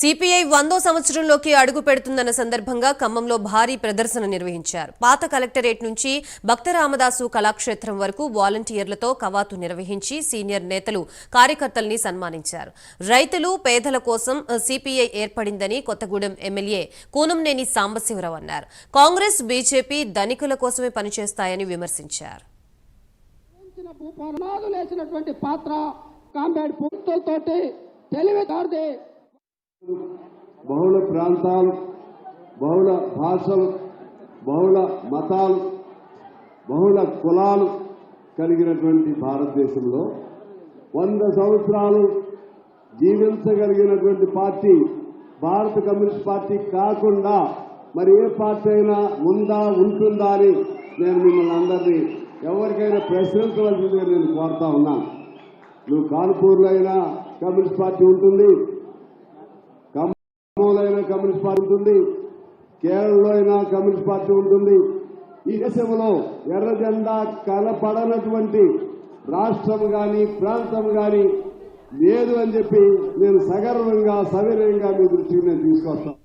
CPI వందో సంవత్సరంలోకి అడుగు పెడుతుందన్న సందర్భంగా ఖమ్మంలో భారీ ప్రదర్శన నిర్వహించారు. పాత కలెక్టరేట్ నుంచి భక్త రామదాసు కళాక్షేత్రం వరకు వాలంటీర్లతో కవాతు నిర్వహించి సీనియర్ నేతలు కార్యకర్తల్ని సన్మానించారు. రైతులు పేదల కోసం సిపిఐ ఏర్పడిందని కొత్తగూడెం ఎమ్మెల్యే కూనంనేని సాంబశివరావు అన్నారు. కాంగ్రెస్ బీజేపీ ధనికుల కోసమే పనిచేస్తాయని విమర్శించారు. పాత్ర తెలివిదారుది బహుళ ప్రాంతాలు బహుళ భాషలు బహుళ మతాలు బహుళ కులాలు కలిగినటువంటి భారతదేశంలో వంద సంవత్సరాలు జీవించగలిగినటువంటి పార్టీ భారత కమ్యూనిస్ట్ పార్టీ కాకుండా మరి ఏ పార్టీ అయినా ఉందా ఉంటుందా అని నేను మిమ్మల్ని అందరినీ ఎవరికైనా ప్రశ్నించవలసిందిగా నేను కోరుతా ఉన్నాను. నువ్వు కాన్పూర్లో అయినా కమ్యూనిస్ట్ పార్టీ ఉంటుంది కమ్యూనిస్ట్ పార్టీ ఉంటుంది. కేరళలో అయినా కమ్యూనిస్ట్ పార్టీ ఉంటుంది. ఈ దేశంలో ఎర్ర జెండా కనపడనటువంటి రాష్ట్రం కానీ ప్రాంతం కానీ లేదు అని చెప్పి నేను సగర్వంగా సవినయంగా మీ దృష్టికి నేను తీసుకొస్తాను.